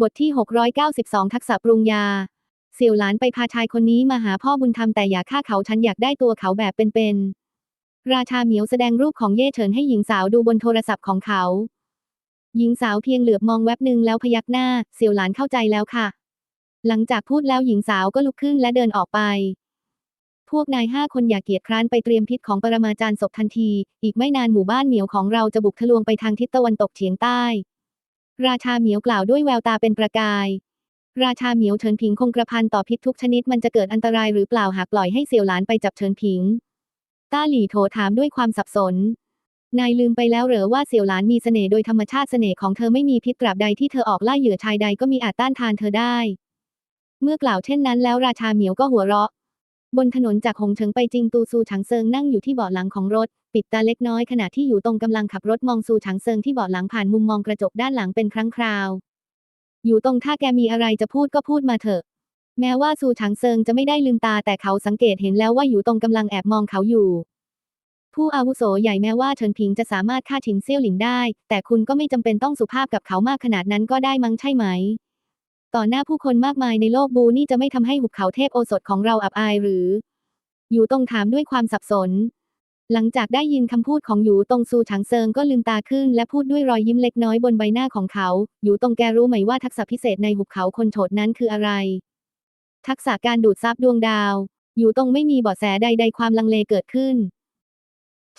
บทที่ 692 ทักษะปรุงยา เสี่ยวหลานไปพาชายคนนี้มาหาพ่อบุญธรรมแต่อย่าฆ่าเขาฉันอยากได้ตัวเขาแบบเป็นๆ ราชาเหมียวแสดงรูปของเย่เฉินให้หญิงสาวดูบนโทรศัพท์ของเขา หญิงสาวเพียงเหลือบมองแวบหนึ่งแล้วพยักหน้า เสี่ยวหลานเข้าใจแล้วค่ะ หลังจากพูดแล้วหญิงสาวก็ลุกขึ้นและเดินออกไป พวกนายห้าคนอย่าเกียจคร้านไปเตรียมพิษของปรมาจารย์ศพทันที อีกไม่นานหมู่บ้านเหมียวของเราจะบุกทะลวงไปทางทิศตะวันตกเฉียงใต้ ราชาเหมียวกล่าวด้วยแววตาเป็นประกายราชาเหมียวเฉินผิงคงกระพันต่อพิษทุกชนิดมันจะเกิดอันตรายหรือเปล่าหากปล่อยให้เสี่ยวหลานไปจับเฉินผิง ต้าหลี่โถถามด้วยความสับสน นายลืมไปแล้วเหรอว่าเสี่ยวหลานมีเสน่ห์โดยธรรมชาติเสน่ห์ของเธอไม่มีพิษตราบใดที่เธอออกล่าเหยื่อชายใดก็มีอาจต้านทานเธอได้ เมื่อกล่าวเช่นนั้นแล้วราชาเหมียวก็หัวเราะ บนถนนจากหงเฉิงไปจิงตูซูฉางเซิงนั่งอยู่ที่เบาะหลังของรถ ปิดตาเล็กน้อยขณะที่อยู่ตรงกำลังขับรถมองซูฉางเซิงที่เบาะหลังผ่านมุมมองกระจกด้านหลังเป็นครั้งคราว อยู่ตรงถ้าแกมีอะไรจะพูดก็พูดมาเถอะ แม้ว่าซูฉางเซิงจะไม่ได้ลืมตาแต่เขาสังเกตเห็นแล้วว่าอยู่ตรงกำลังแอบมองเขาอยู่ ผู้อาวุโสใหญ่แม้ว่าเฉินผิงจะสามารถฆ่าฉินเซี่ยวหลินได้ แต่คุณก็ไม่จำเป็นต้องสุภาพกับเขามากขนาดนั้นก็ได้มั้งใช่ไหม ต่อหน้าผู้คนมากมายในโลกบูนี่จะไม่ทำให้หุบเขาเทพโอสถของเราอับอายหรือ อยู่ตรงถามด้วยความสับสน หลังจากได้ยินคำพูดของหยูตงซูฉางเซิงก็ลืมตาขึ้น และพูดด้วยรอยยิ้มเล็กน้อยบนใบหน้าของเขาหยูตงแกรู้ไหมว่าทักษะพิเศษในหุบเขาคนโฉดนั้นคืออะไร ทักษะการดูดซับดวงดาวหยูตงไม่มีเบาะแสใด ๆ ความลังเลเกิดขึ้น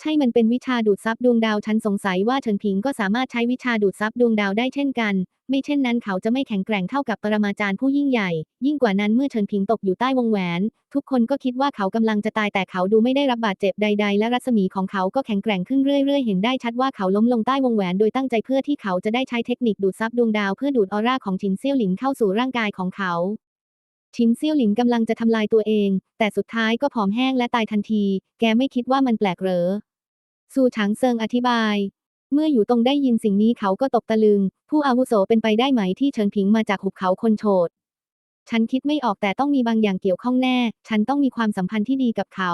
ใช่มันเป็นวิชาดูดซับดวงดาวฉันสงสัยว่าเฉินผิงก็สามารถใช้วิชาดูดซับดวงดาวได้เช่นกัน ไม่เช่นนั้นเขาจะไม่แข็งแกร่งเท่ากับปรมาจารย์ผู้ยิ่งใหญ่ ยิ่งกว่านั้นเมื่อเฉินผิงตกอยู่ใต้วงแหวน ทุกคนก็คิดว่าเขากำลังจะตายแต่เขาดูไม่ได้รับบาดเจ็บใด ๆ และรัศมีของเขาก็แข็งแกร่งขึ้นเรื่อยๆ เห็นได้ชัดว่าเขาล้มลงใต้วงแหวนโดยตั้งใจเพื่อที่เขาจะได้ใช้เทคนิคดูดซับดวงดาวเพื่อดูดออร่าของชินเซี่ยวหลินเข้าสู่ร่างกายของเขา ชินเซี่ยวหลินกำลังจะทำลายตัวเอง แต่สุดท้ายก็ผอมแห้งและตายทันที แกไม่คิดว่ามันแปลกเหรอซูฉางเซิงอธิบาย เมื่ออยู่ตรงได้ยินสิ่งนี้เขาก็ตกตะลึง ผู้อาวุโสเป็นไปได้ไหมที่เฉินผิงมาจากหุบเขาคนโฉดฉันคิดไม่ออกแต่ต้องมีบางอย่างเกี่ยวข้องแน่ ฉันต้องมีความสัมพันธ์ที่ดีกับเขา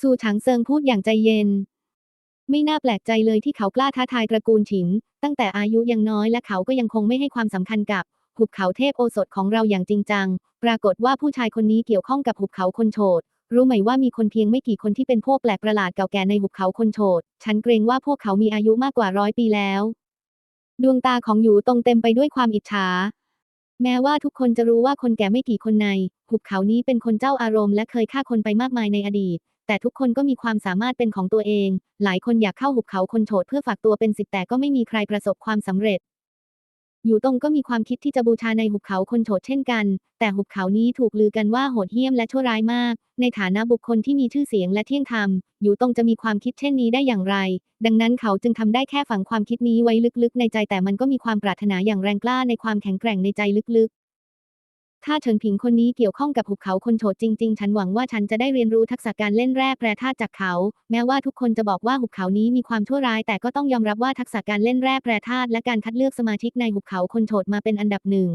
ซูฉางเซิงพูดอย่างใจเย็น ไม่น่าแปลกใจเลยที่เขากล้าท้าทายตระกูลฉิน ตั้งแต่อายุยังน้อยและเขาก็ยังคงไม่ให้ความสำคัญกับ หุบเขาเทพโอสถของเราอย่างจริงจัง ปรากฏว่าผู้ชายคนนี้เกี่ยวข้องกับหุบเขาคนโฉดรู้ไหมว่ามีคนเพียงไม่กี่คนที่เป็นพวกแปลกประหลาดเก่าแก่ในหุบเขาคนโฉดฉันเกรงว่าพวกเขามีอายุมากกว่าร้อยปีแล้ว ดวงตาของหยูตรงเต็มไปด้วยความอิจฉา แม้ว่าทุกคนจะรู้ว่าคนแก่ไม่กี่คนใน หุบเขานี้เป็นคนเจ้าอารมณ์และเคยฆ่าคนไปมากมายในอดีต แต่ทุกคนก็มีความสามารถเป็นของตัวเอง หลายคนอยากเข้าหุบเขาคนโฉดเพื่อฝากตัวเป็นศิษย์แต่ก็ไม่มีใครประสบความสำเร็จ อยู่ตรงก็มีความคิดที่จะบูชาในหุบเขาคนโฉดเช่นกัน แต่หุบเขานี้ถูกลือกันว่าโหดเหี้ยมและชั่วร้ายมาก ในฐานะบุคคลที่มีชื่อเสียงและเที่ยงธรรม อยู่ตรงจะมีความคิดเช่นนี้ได้อย่างไร ดังนั้นเขาจึงทำได้แค่ฝังความคิดนี้ไว้ลึกๆ ในใจแต่มันก็มีความปรารถนาอย่างแรงกล้าในความแข็งแกร่งในใจลึกๆ ถ้าเฉินผิงคนนี้เกี่ยวข้องกับหุบเขาคนโฉดจริง ๆ ฉันหวังว่าฉันจะได้เรียนรู้ทักษะการเล่นแร่แปรธาตุจากเขา แม้ว่าทุกคนจะบอกว่าหุบเขานี้มีความชั่วร้าย แต่ก็ต้องยอมรับว่าทักษะการเล่นแร่แปรธาตุและการคัดเลือกสมาชิกในหุบเขาคนโฉดมาเป็นอันดับหนึ่ง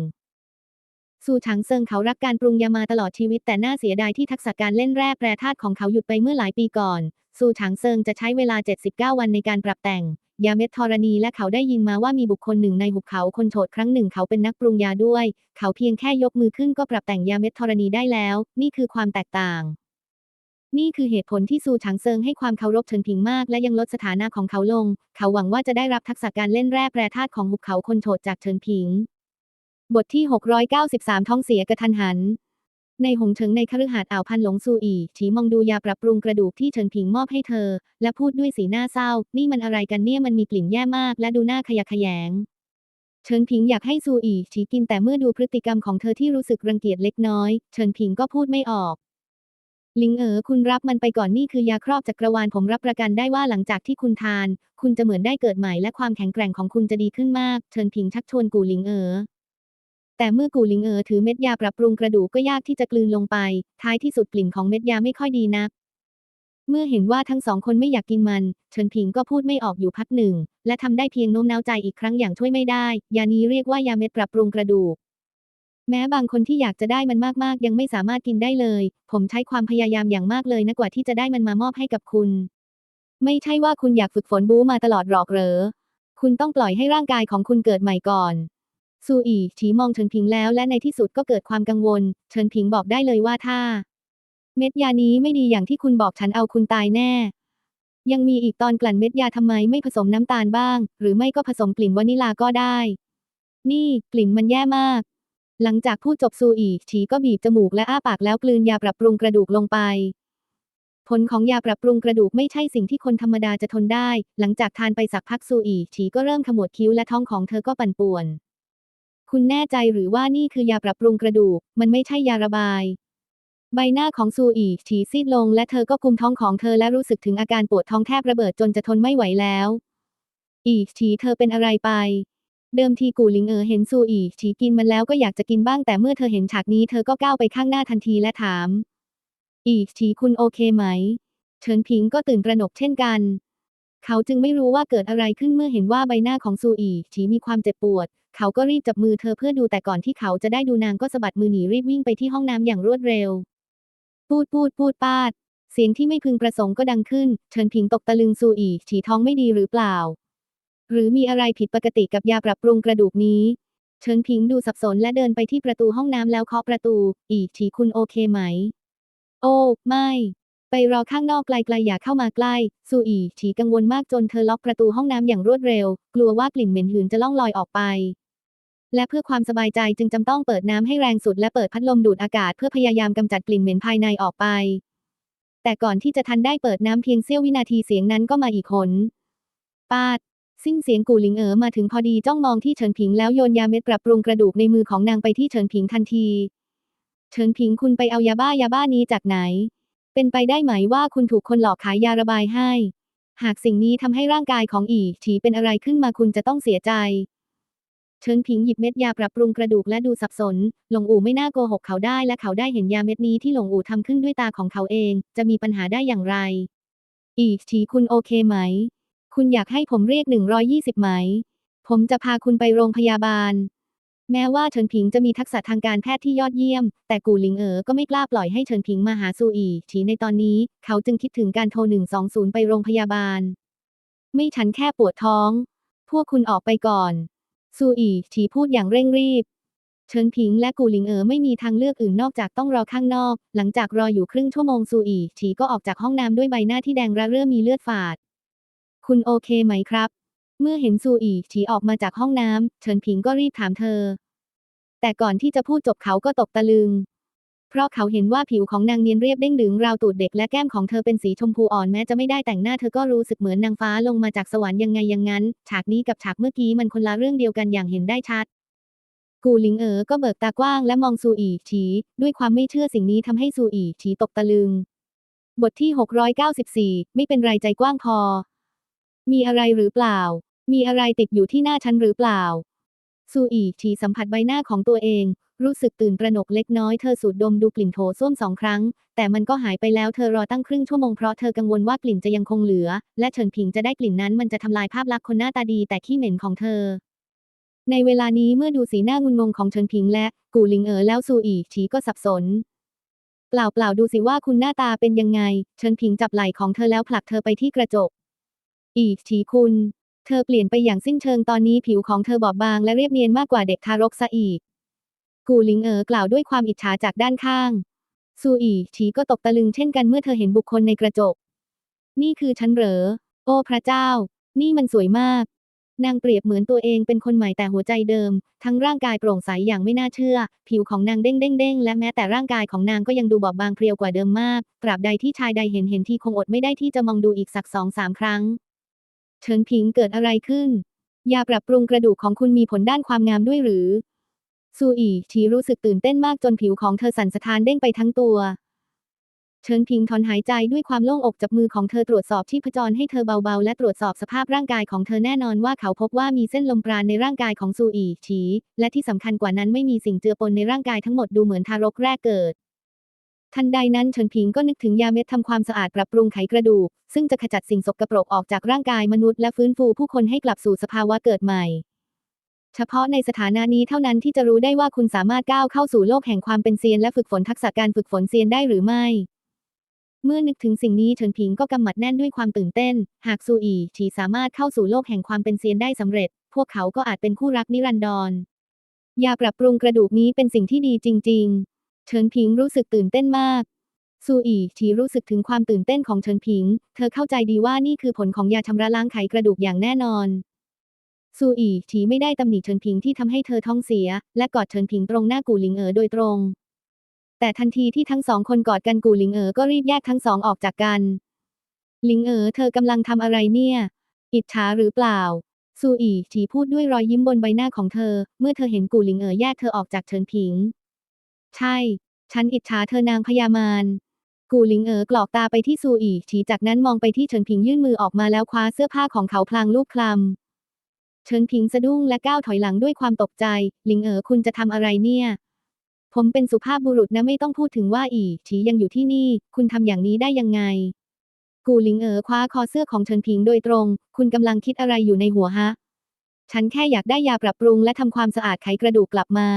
ซูฉางเซิงเขารักการปรุงยามาตลอดชีวิตแต่น่าเสียดายที่ทักษะการเล่นแร่แปรธาตุของเขาหยุดไปเมื่อหลายปีก่อนซูฉางเซิงจะใช้เวลา 79 วันในการปรับแต่ง ยาเม็ดธรณีและเขาได้ยินมาว่ามีบุคคลหนึ่งในหุบเขาคนโฉดครั้งหนึ่งเขาเป็นนักปรุงยาด้วย เขาเพียงแค่ยกมือขึ้นก็ปรับแต่งยาเม็ดธรณีได้แล้ว นี่คือความแตกต่าง นี่คือเหตุผลที่ซูฉางเซิงให้ความเคารพเฉินผิงมาก และยังลดสถานะของเขาลง เขาหวังว่าจะได้รับทักษะการเล่นแร่แปรธาตุของหุบเขาคนโฉดจากเฉินผิง บทที่ 693 ท้องเสียกระทันหัน ในหงเฉิงในคฤหาสน์อ่าวพันหลงซูอีฉีมองดูยาปรับปรุงกระดูกที่เฉินผิงมอบให้เธอ และพูดด้วยสีหน้าเศร้า นี่มันอะไรกันเนี่ยมันมีกลิ่นแย่มาก และดูน่าขยะแขยงเฉินผิงอยากให้ซูอีฉีกินแต่เมื่อดูพฤติกรรมของเธอที่รู้สึกรังเกียจเล็กน้อยเฉินผิงก็พูดไม่ออกลิงเอ๋อคุณรับมันไปก่อนนี่คือยาครอบจักรวาลผมรับประกันได้ว่าหลังจากที่คุณทาน คุณจะเหมือนได้เกิดใหม่และความแข็งแกร่งของคุณจะดีขึ้นมากเฉินผิงชักชวนกูลิงเอ๋อ แต่เมื่อกูหลิงเอ๋อถือเม็ดยาปรับปรุงกระดูกก็ยากที่จะกลืนลงไป ท้ายที่สุดกลิ่นของเม็ดยาไม่ค่อยดีนัก เมื่อเห็นว่าทั้งสองคนไม่อยากกินมัน เฉินผิงก็พูดไม่ออกอยู่พักหนึ่ง และทำได้เพียงโน้มน้าวใจอีกครั้งอย่างช่วยไม่ได้ ยานี้เรียกว่ายาเม็ดปรับปรุงกระดูก แม้บางคนที่อยากจะได้มันมากๆ ยังไม่สามารถกินได้เลย ผมใช้ความพยายามอย่างมากเลยนะกว่าที่จะได้มันมามอบให้กับคุณ ไม่ใช่ว่าคุณอยากฝึกฝนบู๊มาตลอดหรอกเหรอ คุณต้องปล่อยให้ร่างกายของคุณเกิดใหม่ก่อน ซูอีฉีมองเฉินผิงแล้วและในที่สุดก็เกิดความกังวล เฉินผิงบอกได้เลยว่าถ้า เม็ดยานี้ไม่ดีอย่างที่คุณบอกฉันเอาคุณตายแน่ ยังมีอีกตอนกลั่นเม็ดยาทำไมไม่ผสมน้ำตาลบ้าง หรือไม่ก็ผสมกลิ่นวานิลาก็ได้ นี่กลิ่นมันแย่มาก หลังจากพูดจบซูอีฉีก็บีบจมูกและอ้าปากแล้วกลืนยาปรับปรุงกระดูกลงไปผลของยาปรับปรุงกระดูกไม่ใช่สิ่งที่คนธรรมดาจะทนได้ หลังจากทานไปสักพักซูอีฉีก็เริ่มขมวดคิ้วและท้องของเธอก็ปั่นป่วน คุณแน่ใจหรือว่านี่คือยาปรับปรุงกระดูก มันไม่ใช่ยาระบาย ใบหน้าของซูอีฉีซีดลง และเธอก็กุมท้องของเธอและรู้สึกถึงอาการปวดท้องแทบระเบิดจนจะทนไม่ไหวแล้ว อีฉีเธอเป็นอะไรไป เดิมทีกูหลิงเอ๋อเห็นซูอีฉีกินมันแล้วก็อยากจะกินบ้างแต่เมื่อเธอเห็นฉากนี้เธอก็ก้าวไปข้างหน้าทันทีและถาม อีฉีคุณโอเคไหม เฉินผิงก็ตื่นตระหนกเช่นกันเขาจึงไม่รู้ว่าเกิดอะไรขึ้นเมื่อเห็นว่าใบหน้าของซูอีฉีมีความเจ็บปวด เขาก็รีบจับมือเธอเพื่อดูแต่ก่อนที่เขาจะได้ดูนางก็สะบัดมือหนีรีบวิ่งไปที่ห้องน้ำอย่างรวดเร็ว พูดพูดพูดปาด เสียงที่ไม่พึงประสงค์ก็ดังขึ้น เฉินผิงตกตะลึงซูอีฉีท้องไม่ดีหรือเปล่า หรือมีอะไรผิดปกติกับยาปรับปรุงกระดูกนี้ เฉินผิงดูสับสนและเดินไปที่ประตูห้องน้ำแล้วเคาะประตู อีฉีคุณโอเคไหม โอ้ไม่ ไปรอข้างนอกไกลๆอย่าเข้ามาใกล้ ซูอีฉีกังวลมากจนเธอล็อกประตูห้องน้ำอย่างรวดเร็ว กลัวว่ากลิ่นเหม็นหืนจะล่องลอยออกไป และเพื่อความสบายใจจึงจำต้องเปิดน้ำให้แรงสุดและเปิดพัดลมดูดอากาศเพื่อพยายามกำจัดกลิ่นเหม็นภายในออกไป แต่ก่อนที่จะทันได้เปิดน้ำเพียงเสี้ยววินาทีเสียงนั้นก็มาอีกหนปาด สิ้นเสียงกูหลิงเอ๋อมาถึงพอดีจ้องมองที่เฉินผิงแล้วโยนยาเม็ดปรับปรุงกระดูกในมือของนางไปที่เฉินผิงทันที เฉินผิงคุณไปเอายาบ้ายาบ้านี้จากไหน เป็นไปได้ไหมว่าคุณถูกคนหลอกขายยาระบายให้ หากสิ่งนี้ทำให้ร่างกายของอีฉีเป็นอะไรขึ้นมาคุณจะต้องเสียใจ เฉินผิงหยิบเม็ดยาปรับปรุงกระดูกและดูสับสน หลงอู่ไม่น่าโกหกเขาได้และเขาได้เห็นยาเม็ดนี้ที่หลงอู่ทำขึ้นด้วยตาของเขาเอง จะมีปัญหาได้อย่างไร อีฉีคุณโอเคไหม คุณอยากให้ผมเรียก 120 ไหม ผมจะพาคุณไปโรงพยาบาล แม้ว่าเฉินผิงจะมีทักษะทางการแพทย์ที่ยอดเยี่ยม แต่กูหลิงเอ๋อก็ไม่กล้าปล่อยให้เฉินผิงมาหาซูอีฉีในตอนนี้ เขาจึงคิดถึงการโทร 120 ไปโรงพยาบาล ไม่ฉันแค่ปวดท้อง พวกคุณออกไปก่อน ซูอีฉีพูดอย่างเร่งรีบ เชิงพิงและกูหลิงเอ๋อไม่มีทางเลือกอื่นนอกจากต้องรอข้างนอก หลังจากรออยู่ครึ่งชั่วโมงซูอีฉีก็ออกจากห้องน้ำด้วยใบหน้าที่แดงระเรื่อมีเลือดฝาด คุณโอเคไหมครับ เมื่อเห็นซูอีฉีออกมาจากห้องน้ำเชิญพิงก็รีบถามเธอ แต่ก่อนที่จะพูดจบเขาก็ตกตะลึง เพราะเขาเห็นว่าผิวของนางเนียนเรียบเด้งดึงราวตูดเด็กและแก้มของเธอเป็นสีชมพูอ่อนแม้จะไม่ได้แต่งหน้าเธอก็รู้สึกเหมือนนางฟ้าลงมาจากสวรรค์ยังไงอย่างนั้น ฉากนี้กับฉากเมื่อกี้มันคนละเรื่องเดียวกันอย่างเห็นได้ชัด กูหลิงเอ๋อก็เบิกตากว้างและมองซูอีฉีด้วยความไม่เชื่อสิ่งนี้ทำให้ซูอีฉีตกตะลึง บทที่ 694 ไม่เป็นไรใจกว้างพอ มีอะไรหรือเปล่า มีอะไรติดอยู่ที่หน้าฉันหรือเปล่าซูอีฉีสัมผัสใบหน้าของตัวเอง รู้สึกตื่นตระหนกเล็กน้อยเธอสูดดมดูกลิ่นโถส้วมสองครั้ง แต่มันก็หายไปแล้วเธอรอตั้งครึ่งชั่วโมงเพราะเธอกังวลว่ากลิ่นจะยังคงเหลือ และเฉินผิงจะได้กลิ่นนั้นมันจะทำลายภาพลักษณ์คนหน้าตาดีแต่ขี้เหม็นของเธอ ในเวลานี้เมื่อดูสีหน้างุนงงของเฉินผิงและกูหลิงเอ๋อแล้วซูอีฉีก็สับสนเปล่าเปล่าดูสิว่าคุณหน้าตาเป็นยังไง เฉินผิงจับไหล่ของเธอแล้วผลักเธอไปที่กระจก อีฉีคุณ เธอเปลี่ยนไปอย่างสิ้นเชิงตอนนี้ผิวของเธอบอบบางและเรียบเนียนมากกว่าเด็กทารกซะอีก กูหลิงเอ๋อกล่าวด้วยความอิจฉาจากด้านข้าง ซูอีฉีก็ตกตะลึงเช่นกันเมื่อเธอเห็นบุคคลในกระจก นี่คือฉันเหรอ โอ้พระเจ้า นี่มันสวยมาก นางเปรียบเหมือนตัวเองเป็นคนใหม่แต่หัวใจเดิม ทั้งร่างกายโปร่งใสอย่างไม่น่าเชื่อ ผิวของนางเด้งเด้งเด้งและแม้แต่ร่างกายของนางก็ยังดูบอบบางเพรียวกว่าเดิมมาก ตราบใดที่ชายใดเห็นเห็นที่คงอดไม่ได้ที่จะมองดูอีกสักสองสามครั้ง เฉินผิงเกิดอะไรขึ้นยาปรับปรุงกระดูกของคุณมีผลด้านความงามด้วยหรือ ซูอีชีรู้สึกตื่นเต้นมากจนผิวของเธอสั่นสะท้านเด้งไปทั้งตัวเฉินพิงถอนหายใจด้วยความโล่งอกจับมือของเธอตรวจสอบชีพจรให้เธอเบาๆ และตรวจสอบสภาพร่างกายของเธอแน่นอนว่าเขาพบว่ามีเส้นลมปราณในร่างกายของซูอีฉีและที่สำคัญกว่านั้นไม่มีสิ่งเจือปนในร่างกายทั้งหมดดูเหมือนทารกแรกเกิด ทันใดนั้นเฉินผิงก็นึกถึงยาเม็ดทำความสะอาดปรับปรุงไขกระดูกซึ่งจะขจัดสิ่งสกปรกออกจากร่างกายมนุษย์และฟื้นฟูผู้คนให้กลับสู่สภาวะเกิดใหม่ เฉพาะในสถานะนี้เท่านั้นที่จะรู้ได้ว่าคุณสามารถก้าวเข้าสู่โลกแห่งความเป็นเซียนและฝึกฝนทักษะการฝึกฝนเซียนได้หรือไม่ เมื่อนึกถึงสิ่งนี้เฉินผิงก็กำหมัดแน่นด้วยความตื่นเต้น หากซูอีฉีสามารถเข้าสู่โลกแห่งความเป็นเซียนได้สำเร็จ พวกเขาก็อาจเป็นคู่รักนิรันดรยาปรับปรุงกระดูกนี้เป็นสิ่งที่ดีจริง ๆ เฉินผิงรู้สึกตื่นเต้นมากซูอีฉีรู้สึกถึงความตื่นเต้นของเฉินผิง เธอเข้าใจดีว่านี่คือผลของยาชำระล้างไขกระดูกอย่างแน่นอน ซูอีฉีไม่ได้ตำหนิเฉินผิงที่ทำให้เธอท้องเสีย และกอดเฉินผิงตรงหน้ากูหลิงเอ๋อโดยตรง แต่ทันทีที่ทั้งสองคนกอดกันกูหลิงเอ๋อก็รีบแยกทั้งสองออกจากกัน หลิงเอ๋อเธอกำลังทำอะไรเนี่ย อิจฉาหรือเปล่าซูอีฉีพูดด้วยรอยยิ้มบนใบหน้าของเธอ เมื่อเธอเห็นกูหลิงเอ๋อแยกเธอออกจากเฉินผิง ใช่ ฉันอิจฉาเธอนางพญามารกูหลิงเอ๋อกรอกตาไปที่ซูอีฉีจากนั้นมองไปที่เฉินผิงยื่นมือออกมาแล้วคว้าเสื้อผ้าของเขาพลางลูบคลำ เฉินผิงสะดุ้งและก้าวถอยหลังด้วยความตกใจ หลิงเอ๋อคุณจะทำอะไรเนี่ย ผมเป็นสุภาพบุรุษนะไม่ต้องพูดถึงว่าอีฉียังอยู่ที่นี่ คุณทำอย่างนี้ได้ยังไง กูหลิงเอ๋อคว้าคอเสื้อของเฉินผิงโดยตรง คุณกำลังคิดอะไรอยู่ในหัวฮะ ฉันแค่อยากได้ยาปรับปรุงและทำความสะอาดไขกระดูกกลับมา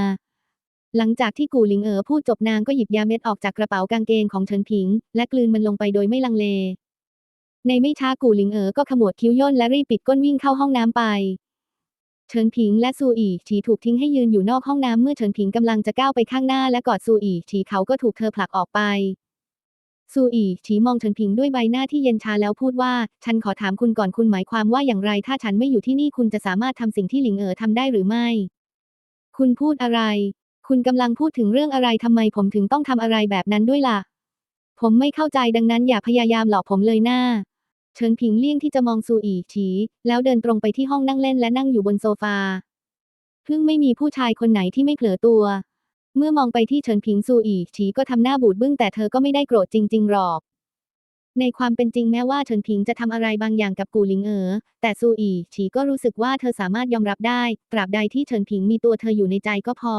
หลังจากที่กูหลิงเอ๋อพูดจบนางก็หยิบยาเม็ดออกจากกระเป๋ากางเกงของเฉินผิง และกลืนมันลงไปโดยไม่ลังเล ในไม่ช้ากูหลิงเอ๋อก็ขมวดคิ้วย่นและรีบปิดก้นวิ่งเข้าห้องน้ำไป เฉินผิงและซูอีฉีถูกทิ้งให้ยืนอยู่นอกห้องน้ำเมื่อเฉินผิงกำลังจะก้าวไปข้างหน้าและกอดซูอีฉีเขาก็ถูกเธอผลักออกไป ซูอีฉีมองเฉินผิงด้วยใบหน้าที่เย็นชาแล้วพูดว่า ฉันขอถามคุณก่อนคุณหมายความว่าอย่างไร ถ้าฉันไม่อยู่ที่นี่คุณจะสามารถทำสิ่งที่หลิงเอ๋อทำได้หรือไม่ คุณพูดอะไร คุณกำลังพูดถึงเรื่องอะไรทำไมผมถึงต้องทำอะไรแบบนั้นด้วยล่ะ ผมไม่เข้าใจดังนั้นอย่าพยายามหลอกผมเลยหน้า เฉินผิงเลี่ยงที่จะมองซูอีฉีแล้วเดินตรงไปที่ห้องนั่งเล่นและนั่งอยู่บนโซฟา เพิ่งไม่มีผู้ชายคนไหนที่ไม่เผลอตัว เมื่อมองไปที่เฉินผิงซูอีฉีก็ทำหน้าบูดบึ้งแต่เธอก็ไม่ได้โกรธจริง ๆ หรอกในความเป็นจริงแม้ว่าเฉินผิงจะทำอะไรบางอย่างกับกูหลิงเอ๋อแต่ซูอีฉีก็รู้สึกว่าเธอสามารถยอมรับได้ ตราบใดที่เฉินผิงมีตัวเธออยู่ในใจก็พอ